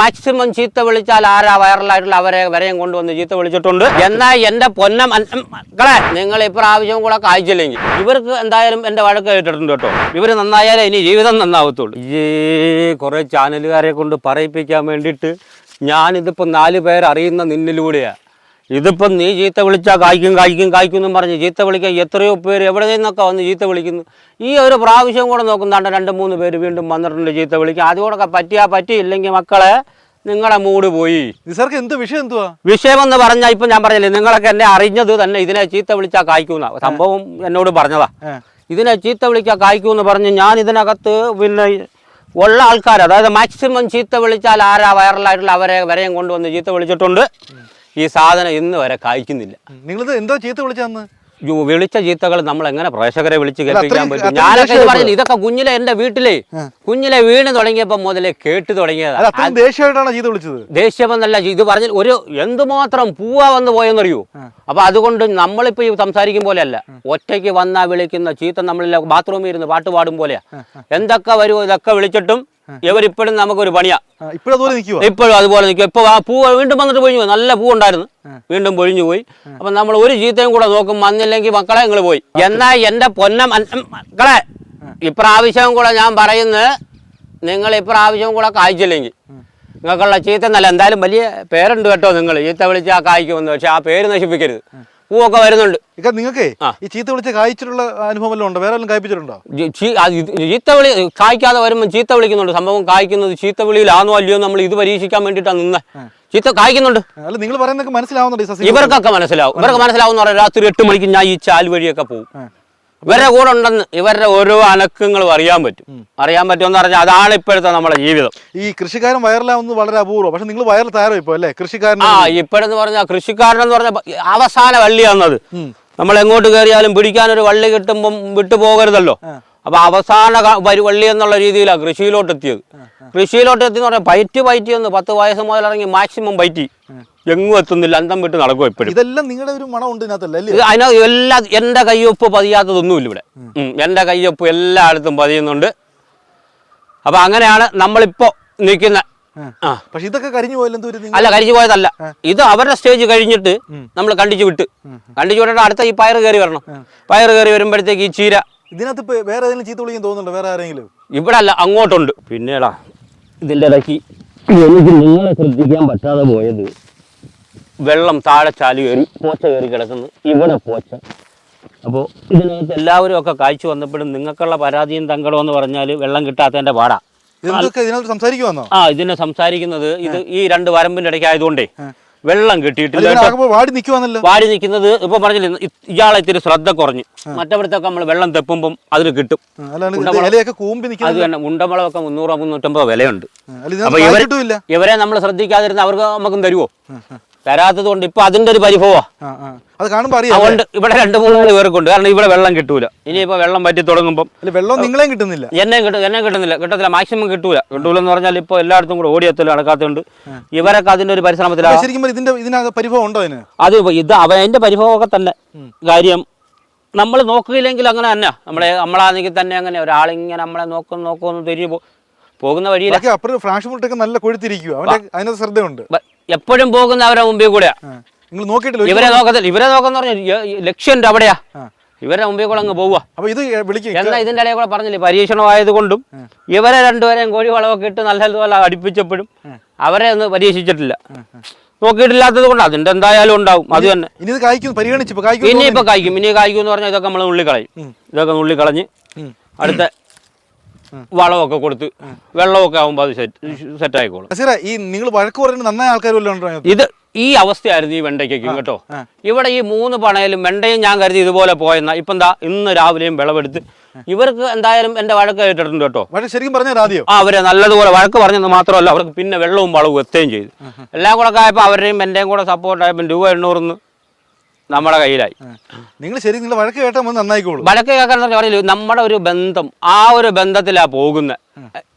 Maximum ചീത്ത വിളിച്ചാൽ ആരാ വൈറലായിട്ടുള്ള അവരെ വരെയും കൊണ്ടുവന്ന് ചീത്ത വിളിച്ചിട്ടുണ്ട്? എന്നാൽ എന്റെ പൊന്ന മക്കളെ നിങ്ങൾ ഇപ്രാവശ്യം കൂടെ കാഴ്ചയില്ലെങ്കിൽ ഇവർക്ക് എന്തായാലും എന്റെ വഴക്ക് കേട്ടിട്ടുണ്ട് കേട്ടോ. ഇവർ നന്നായാലേ ഇനി ജീവിതം നന്നാവത്തുള്ളൂ. ഈ കുറെ ചാനലുകാരെ കൊണ്ട് പറയിപ്പിക്കാൻ വേണ്ടിയിട്ട് ഞാനിതിപ്പോ നാല് പേരറിയുന്ന നിന്നിലൂടെയാ. ഇതിപ്പം നീ ചീത്ത വിളിച്ചാൽ കായ്ക്കും കായ്ക്കും കായ്ക്കും എന്നും പറഞ്ഞ് ചീത്ത വിളിക്കാൻ എത്രയോ പേര് എവിടെ നിന്നൊക്കെ വന്ന് ചീത്ത വിളിക്കുന്നു. ഈ ഒരു പ്രാവശ്യം കൂടെ നോക്കുന്നാണ്ട് രണ്ട് മൂന്ന് പേര് വീണ്ടും വന്നിട്ടുണ്ട് ചീത്ത വിളിക്കാൻ. അതുകൂടെ പറ്റിയാ പറ്റിയില്ലെങ്കിൽ മക്കളെ നിങ്ങളുടെ മൂട് പോയി. നിസർക്ക് എന്ത് വിഷയം എന്തുവാ? വിഷയമെന്ന് പറഞ്ഞാൽ ഇപ്പം ഞാൻ പറഞ്ഞില്ലേ നിങ്ങളൊക്കെ എന്നെ അറിഞ്ഞത് തന്നെ ഇതിനെ ചീത്ത വിളിച്ചാൽ കായ്ക്കുന്ന. സംഭവം എന്നോട് പറഞ്ഞതാ. ഇതിനെ ചീത്ത വിളിച്ചാൽ കായ്ക്കുമെന്ന് പറഞ്ഞ് ഞാൻ ഇതിനകത്ത് പിന്നെ ഉള്ള ആൾക്കാർ അതായത് മാക്സിമം ചീത്ത വിളിച്ചാൽ ആരാ വൈറലായിട്ടുള്ള അവരെ വരെയും കൊണ്ടുവന്ന് ചീത്ത വിളിച്ചിട്ടുണ്ട്. ഈ സാധനം ഇന്ന് വരെ കായ്ക്കുന്നില്ല. നിങ്ങളിത് എന്തോ ചീത്ത വിളിച്ചാന്ന് യോ, വിളിച്ച ചീത്തകൾ നമ്മൾ എങ്ങനെ പ്രേക്ഷകരെ വിളിച്ച് കേൾപ്പിക്കാൻ പറ്റും? ഞാനൊക്കെ പറഞ്ഞു ഇതൊക്കെ കുഞ്ഞിലെ എന്റെ വീട്ടിലെ കുഞ്ഞിലെ വീണ് തുടങ്ങിയപ്പോ മുതലേ കേട്ട് തുടങ്ങിയത്. ദേഷ്യമെന്നല്ല ഇത് പറഞ്ഞ ഒരു എന്തുമാത്രം പൂവാ വന്ന് പോയെന്നറിയോ? അപ്പൊ അതുകൊണ്ട് നമ്മളിപ്പോ ഈ സംസാരിക്കും പോലെയല്ല ഒറ്റയ്ക്ക് വന്നാ വിളിക്കുന്ന ചീത്ത നമ്മളിലെ ബാത്റൂമിൽ ഇരുന്ന് പാട്ട് പാടും പോലെയാ. എന്തൊക്കെ വരുമോ ഇതൊക്കെ വിളിച്ചിട്ടും ഇവരിപ്പോഴും നമുക്കൊരു പണിയാ. ഇപ്പോഴും അതുപോലെ നിൽക്കുക ഇപ്പോഴും അതുപോലെ നിൽക്കും ഇപ്പൊ ആ പൂ വീണ്ടും വന്നിട്ട് പൊഴിഞ്ഞു പോയി. നല്ല പൂ ഉണ്ടായിരുന്നു വീണ്ടും പൊഴിഞ്ഞു പോയി. അപ്പൊ നമ്മൾ ഒരു ചീത്തയും കൂടെ നോക്കും. വന്നില്ലെങ്കിൽ മക്കളെ നിങ്ങൾ പോയി. എന്നാ എന്റെ പൊന്ന മക്കളെ ഇപ്രാവശ്യം കൂടെ ഞാൻ പറയുന്നത് നിങ്ങൾ ഇപ്രാവശ്യം കൂടെ കായ്ച്ചില്ലെങ്കിൽ. നിങ്ങൾക്കുള്ള ചീത്ത എന്നല്ല എന്തായാലും വലിയ പേരുണ്ട് കേട്ടോ നിങ്ങൾ. ചീത്ത വിളിച്ച് ആ കായ്ക്കുമെന്ന്. പക്ഷെ ആ പേര് നശിപ്പിക്കരുത്. പൂവൊക്കെ വരുന്നുണ്ട്. ഇക്ക നിങ്ങൾക്കേ ഈ ചീത്ത വിളിച്ച് കായ്ച്ചിട്ടുള്ള അനുഭവം വല്ലതും ഉണ്ടോ? വേറെ കായ്പ്പിച്ചിട്ടുണ്ടോ? ചീത്ത വിളി കായ്ക്കാതെ വരുമ്പോൾ ചീത്ത വിളിക്കുന്നുണ്ട്. സംഭവം കായ്ക്കുന്നത് ചീത്ത വിളിയിലാണോ അല്ലയോ നമ്മൾ ഇത് പരീക്ഷിക്കാൻ വേണ്ടിയിട്ടാണ് നിന്നെ. ചീത്ത കായ്ക്കുന്നുണ്ട്. അല്ല നിങ്ങൾ പറയുന്നൊക്കെ മനസ്സിലാവുന്നുണ്ട് ഇവർക്കൊക്കെ മനസ്സിലാവും. ഇവർക്ക് മനസ്സിലാവും പറയാം രാത്രി എട്ട് മണിക്ക് ഞാൻ ഈ ചാൽ വഴിയൊക്കെ പോകും ഇവരുടെ കൂടെ ഉണ്ടെന്ന് ഇവരുടെ ഓരോ അനക്കങ്ങളും അറിയാൻ പറ്റും. അറിയാൻ പറ്റുമെന്ന് പറഞ്ഞാൽ അതാണ് ഇപ്പോഴത്തെ നമ്മുടെ ജീവിതം. ഈ കൃഷിക്കാരൻ വയറിലാവുന്നത് വളരെ അപൂർവം. പക്ഷെ നിങ്ങൾ വയറിൽ തയ്യാറോ ഇപ്പൊ അല്ലേ? കൃഷിക്കാരൻ ആ ഇപ്പോഴെന്ന് പറഞ്ഞാൽ കൃഷിക്കാരനെന്ന് പറഞ്ഞ അവസാന വള്ളിയാന്നത് നമ്മൾ എങ്ങോട്ട് കയറിയാലും പിടിക്കാനൊരു വള്ളി കിട്ടുമ്പം വിട്ടു പോകരുതല്ലോ. അപ്പൊ അവസാന വള്ളി എന്നുള്ള രീതിയിലാണ് കൃഷിയിലോട്ട് എത്തിയത് കൃഷിയിലോട്ട് എത്തിയെന്ന് പറഞ്ഞാൽ പയറ്റ് പയറ്റി ഒന്ന് പത്ത് വയസ്സ് മുതൽ ഇറങ്ങി മാക്സിമം പയറ്റി എങ്ങും എത്തുന്നില്ല അന്തം വിട്ട് നടക്കും എപ്പോഴും ഇതെല്ലാം നിങ്ങളുടെ ഒരു മണം ഉണ്ട് അതിനകത്ത് എല്ലാ എന്റെ കയ്യൊപ്പ് പതിയാത്തതൊന്നുമില്ല ഇവിടെ. എന്റെ എന്റെ കയ്യൊപ്പ് എല്ലായിടത്തും പതിയുന്നുണ്ട്. അപ്പൊ അങ്ങനെയാണ് നമ്മളിപ്പോ നിൽക്കുന്ന പക്ഷെ ഇതൊക്കെ കരിഞ്ഞു അല്ല കരിച്ചു പോയതല്ല. ഇത് അവരുടെ സ്റ്റേജ് കഴിഞ്ഞിട്ട് നമ്മൾ കണ്ടിച്ചു വിട്ട്. കണ്ടിച്ചു വിട്ടിട്ട് അടുത്ത ഈ പയർ കയറി വരണം. പയർ കയറി വരുമ്പോഴത്തേക്ക് ഈ ചീര ഇതിനകത്ത് ഇപ്പൊ വേറെ ഏതെങ്കിലും ചീത്ത വിളിക്കാൻ തോന്നുന്നുണ്ടോ? വേറെ ആരെങ്കിലും? ഇവിടെ അല്ല അങ്ങോട്ടുണ്ട്. പിന്നെടാ ഇതിന്റെ ഇടയ്ക്ക് എനിക്ക് നിങ്ങളെ ശ്രദ്ധിക്കാൻ പറ്റാതെ പോയത്. വെള്ളം താഴെ ചാലി കയറി പോച്ച കയറി കിടക്കുന്നു. ഇവിടെ പോച്ച. അപ്പോൾ ഇതിനകത്ത് എല്ലാവരും ഒക്കെ കാഴ്ച വന്നപ്പോഴും നിങ്ങൾക്കുള്ള പരാതിയും തങ്കടം എന്ന് പറഞ്ഞാൽ വെള്ളം കിട്ടാത്തതിന്റെ പാടാ. ഇതിനകത്ത് സംസാരിക്കുവാന്നോ? ആ ഇതിനെ സംസാരിക്കുന്നത് ഇത് ഈ രണ്ട് വരമ്പിന്റെ ഇടയ്ക്ക് ആയതുകൊണ്ടേ വെള്ളം കിട്ടിയിട്ടില്ല വാടി നിൽക്കുവാന്നല്ലോ വാടി നിൽക്കുന്നത് ഇപ്പൊ പറഞ്ഞില്ല ഇയാളെ ഇത്തിരി ശ്രദ്ധ കുറഞ്ഞു. മറ്റവിടത്തൊക്കെ നമ്മൾ വെള്ളം തെപ്പുമ്പം അതിന് കിട്ടും. അത് തന്നെ ഉണ്ടമുളകൊക്കെ മുന്നൂറോ മുന്നൂറ്റമ്പതോ വിലയുണ്ട്. അപ്പൊ ഇവരെ നമ്മൾ ശ്രദ്ധിക്കാതിരുന്ന അവർക്ക് നമുക്കും തരുവോ? തരാത്തത് കൊണ്ട് ഇപ്പൊ അതിന്റെ ഒരു പരിഭവമാണ് അത് കാണുമ്പോ അറിയാം അതുകൊണ്ട് ഇവിടെ രണ്ട് മൂന്ന് പേർക്കുണ്ട് കാരണം ഇവിടെ വെള്ളം കിട്ടൂല. ഇനിയിപ്പോ വെള്ളം പറ്റി തുടങ്ങുമ്പോൾ വെള്ളം നിങ്ങളെയും കിട്ടുന്നില്ല. എന്നെ കിട്ടും എന്നെ കിട്ടുന്നില്ല. കിട്ടത്തില്ല മാക്സിമം കിട്ടൂല. കിട്ടൂല എന്ന് പറഞ്ഞാൽ ഇപ്പൊ എല്ലായിടത്തും കൂടെ ഓടിയെത്തൽ നടക്കാത്തതുകൊണ്ട് ഇവരൊക്കെ അതിന്റെ ഒരു പരിശ്രമത്തിലാണ് ശരിക്കും ഇതിന്റെ ഇതിനകത്ത് പരിഭവം ഉണ്ടോ അതിന്? അത് ഇത് അവ അതിന്റെ പരിഭവമൊക്കെ തന്നെ കാര്യം. നമ്മൾ നോക്കുകയില്ലെങ്കിൽ അങ്ങനെ തന്നെ നമ്മളെ നമ്മളാണെങ്കിൽ തന്നെ അങ്ങനെ ഒരാളിങ്ങനെ നമ്മളെ നോക്കും നോക്കുമെന്ന് തിരിഞ്ഞു പോകുന്ന വഴിയിൽ ബാക്കി അപ്പുറം ഫ്ലാഷ് മുട്ടൊക്കെ നല്ല കൊഴുത്തിരിക്കുക അവന്റെ അതിനകത്ത് ശ്രദ്ധയുണ്ട്. എപ്പോഴും പോകുന്ന അവരെ മുമ്പിൽ കൂടെയാ. നിങ്ങൾ നോക്കിയിട്ടില്ല ഇവരെ നോക്കത്തില്ല. ഇവരെ നോക്കുന്ന പറഞ്ഞു ലക്ഷ്യം അവിടെയാ. ഇവരെ മുമ്പിൽ കൂടെ അങ്ങ് പോവുക അപ്പൊ ഇത് എന്നാ ഇതിന്റെ ഇടയിൽ കൂടെ പറഞ്ഞില്ലേ? പരീക്ഷണമായത് കൊണ്ടും ഇവരെ രണ്ടുപേരെയും കോഴി വളമൊക്കെ ഇട്ട് നല്ലതുപോലെ അടുപ്പിച്ചപ്പോഴും അവരെ ഒന്ന് പരീക്ഷിച്ചിട്ടില്ല. നോക്കിയിട്ടില്ലാത്തത് കൊണ്ട്. അതിന്റെ എന്തായാലും ഉണ്ടാവും. അത് തന്നെ ഇനി കായ്ക്കും. പരിഗണിച്ച് ഇനി ഇപ്പൊ കായ്ക്കും ഇനി കായ്ക്കും എന്ന് പറഞ്ഞാൽ ഇതൊക്കെ നമ്മൾ നുള്ളിക്കളയും. ഇതൊക്കെ നുള്ളിക്കളഞ്ഞ് അടുത്ത വളമൊക്കെ കൊടുത്ത് വെള്ളമൊക്കെ ആകുമ്പോൾ അത് സെറ്റ് സെറ്റ് ആയിക്കോളും. നസീറ ഈ നിങ്ങൾ വഴക്ക് പറയുന്ന നന്നായ ആൾക്കാർ വല്ലതും ഉണ്ടോ അതിനകത്ത്? ഇത് ഈ അവസ്ഥയായിരുന്നു ഈ വെണ്ടയ്ക്കും കേട്ടോ. ഇവിടെ ഈ മൂന്ന് പണയിലും വെണ്ടയും ഞാൻ കരുതി ഇതുപോലെ പോയെന്ന. ഇപ്പം എന്താ ഇന്ന് രാവിലെയും വിളവെടുത്ത് ഇവർക്ക് എന്തായാലും എന്റെ വഴക്ക് കേട്ടിട്ടുണ്ട് കേട്ടോ. പക്ഷേ ശരിക്കും പറഞ്ഞാൽ ആദ്യം ആ അവരെ നല്ലതുപോലെ വഴക്ക് പറഞ്ഞെന്ന് മാത്രമല്ല അവർക്ക് പിന്നെ വെള്ളവും വളവും എത്തുകയും ചെയ്തു. എല്ലാം കൂടെ ആയപ്പോൾ അവരുടെയും എന്റെയും കൂടെ സപ്പോർട്ടായപ്പോൾ രൂപ എണ്ണൂറിന്ന് നമ്മുടെ കയ്യിലായി. നിങ്ങൾ ശരി നിങ്ങൾ വഴക്ക് കേട്ടാൽ നന്നായിക്കോളൂ. വഴക്ക് കേൾക്കാൻ പറയില്ല നമ്മുടെ ഒരു ബന്ധം ആ ഒരു ബന്ധത്തിലാ പോകുന്നത്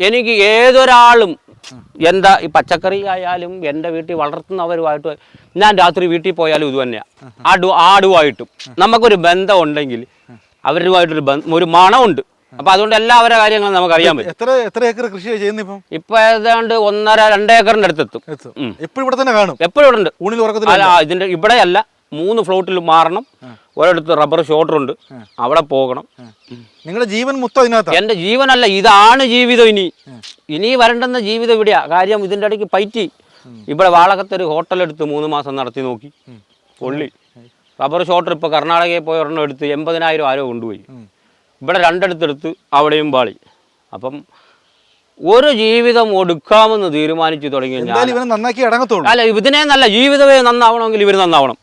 എനിക്ക് ഏതൊരാളും എന്താ ഈ പച്ചക്കറി ആയാലും എന്റെ വീട്ടിൽ വളർത്തുന്നവരുമായിട്ട് ഞാൻ രാത്രി വീട്ടിൽ പോയാലും ഇത് തന്നെയാണ് ആടു ആടുമായിട്ടും. നമുക്കൊരു ബന്ധം ഉണ്ടെങ്കിൽ അവരുമായിട്ടൊരു ബന്ധം ഒരു മണമുണ്ട്. അപ്പൊ അതുകൊണ്ട് എല്ലാ അവരുടെ കാര്യങ്ങളും നമുക്ക് അറിയാൻ പറ്റും. എത്ര എത്ര ഏക്കർ കൃഷി ചെയ്യുന്ന ഇപ്പം? ഇപ്പൊ ഏതാണ്ട് ഒന്നര രണ്ട് ഏക്കറിന്റെ അടുത്തെത്തും. എപ്പോഴും ഇവിടെ തന്നെ കാണും? എപ്പോഴും ഇവിടെ ഉണ്ട് ഊണിൽ അല്ല ഇതിന്റെ ഇവിടെ അല്ല മൂന്ന് ഫ്ലോട്ടിൽ മാറണം. ഒരിടത്ത് റബ്ബർ ഷോട്ടറുണ്ട്. അവിടെ പോകണം. നിങ്ങളുടെ ജീവൻ മൊത്തം അതിനകത്താണ് എന്റെ ജീവനല്ല ഇതാണ് ജീവിതം ഇനി. ഇനി വരണ്ടെന്ന ജീവിതം ഇവിടെയാ. കാര്യം ഇതിന്റെ ഇടയ്ക്ക് പൈറ്റി. ഇവിടെ വാളകത്തൊരു ഹോട്ടലെടുത്ത് മൂന്ന് മാസം നടത്തി നോക്കി. പൊള്ളി. റബ്ബർ ഷോട്ടർ ഇപ്പൊ കർണാടകയിൽ പോയി ഒരെണ്ണം എടുത്ത് എൺപതിനായിരം ആരോ കൊണ്ടുപോയി. ഇവിടെ രണ്ടിടത്തെടുത്ത് അവിടെയും പാളി. അപ്പം ഒരു ജീവിതം ഒടുക്കാമെന്ന് തീരുമാനിച്ചു തുടങ്ങി ഞാൻ അല്ല ഇതിനെ നല്ല ജീവിതമേ നന്നാവണമെങ്കിൽ ഇവർ നന്നാവണം.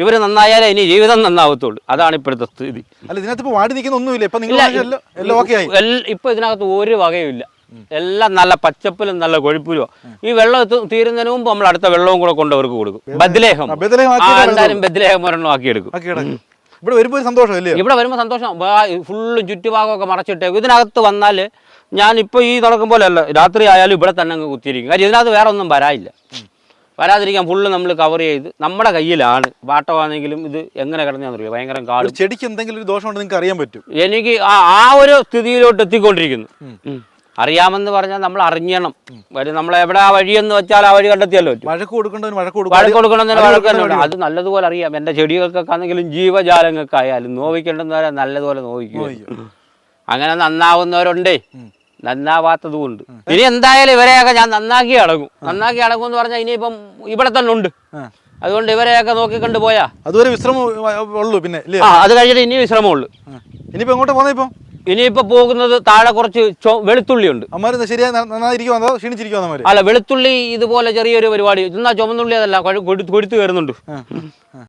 ഇവർ നന്നായാലേ ഇനി ജീവിതം നന്നാവത്തുള്ളൂ. അതാണ് ഇപ്പോഴത്തെ സ്ഥിതി. അല്ല ഇതിനകത്ത് വാടി നിൽക്കുന്ന ഒന്നുമില്ല. ഇപ്പൊ നിങ്ങൾ ഓക്കെ ആയി. ഇതിനകത്ത് ഒരു വകയുമില്ല എല്ലാം നല്ല പച്ചപ്പിലും നല്ല കൊഴുപ്പിലും ഈ വെള്ളം തീരുന്നതിന് മുമ്പ് നമ്മൾ അടുത്ത വെള്ളവും കൂടെ കൊണ്ട് അവർക്ക് കൊടുക്കും. ബദ്ലേഹം. എന്തായാലും ബദ്ലേഹം ഒരെണ്ണം ആക്കി എടുക്കും. ഇവിടെ വരുമ്പോൾ സന്തോഷം അല്ലേ ഇവിടെ വരുമ്പോൾ സന്തോഷം. ഫുള്ളും ചുറ്റുഭാഗമൊക്കെ മറച്ചിട്ടേക്കും. ഇതിനകത്ത് വന്നാൽ ഞാൻ ഇപ്പോൾ ഈ നടക്കും പോലെ അല്ല. രാത്രി ആയാലും ഇവിടെ തന്നെ അങ്ങ് കുത്തിയിരിക്കും. കാര്യം ഇതിനകത്ത് വേറെ ഒന്നും വരാനില്ല വരാതിരിക്കാൻ ഫുള്ള് നമ്മൾ കവർ ചെയ്ത് നമ്മുടെ കയ്യിലാണ്. പാട്ടമാണെങ്കിലും ഇത് എങ്ങനെ കിടന്നറിയോ ഭയങ്കര കാട്. ചെടിക്ക് എന്തെങ്കിലും ഒരു ദോഷം നിങ്ങൾക്ക് അറിയാൻ പറ്റും. എനിക്ക് ആ ആ ഒരു സ്ഥിതിയിലോട്ട് എത്തിക്കൊണ്ടിരിക്കുന്നു. അറിയാമെന്ന് പറഞ്ഞാൽ നമ്മൾ അറിഞ്ഞണം. നമ്മൾ എവിടെ ആ വഴിയെന്ന് വെച്ചാൽ ആ വഴി കണ്ടെത്തിയല്ലോ വഴക്ക് കൊടുക്കേണ്ടവന് വഴക്ക്. അത് നല്ലതുപോലെ അറിയാം. എന്റെ ചെടികൾക്കൊക്കെ ആണെങ്കിലും ജീവജാലങ്ങൾക്കായാലും നോവിക്കേണ്ടെന്ന് പറയാൻ നല്ലതുപോലെ നോവിക്കും. അങ്ങനെ നന്നാവുന്നവരുണ്ടേ. നന്നാവാത്തതുമുണ്ട് ഇനി എന്തായാലും ഇവരെയൊക്കെ ഞാൻ നന്നാക്കി അടങ്ങും. നന്നാക്കി അടങ്ങും എന്ന് പറഞ്ഞാൽ ഇനിയിപ്പം ഇവിടെ തന്നെ ഉണ്ട്. അതുകൊണ്ട് ഇവരെയൊക്കെ നോക്കിക്കൊണ്ട് പോയാ. അതൊരു വിശ്രമം ഉള്ളൂ പിന്നെ ആ അത് കഴിഞ്ഞിട്ട് ഇനി വിശ്രമം ഉള്ളു. ഇനിയിപ്പോ എങ്ങോട്ട് പോന്നെ ഇപ്പം? ഇനിയിപ്പോ പോകുന്നത് താഴെ കുറച്ച് വെളുത്തുള്ളി ഉണ്ട് അല്ല വെളുത്തുള്ളി ഇതുപോലെ ചെറിയൊരു പരിപാടി. ഇന്നാ ചുമന്നുള്ളി അതല്ല കൊടുത്തു കൊഴുത്ത് കയറുന്നുണ്ട്. ആ.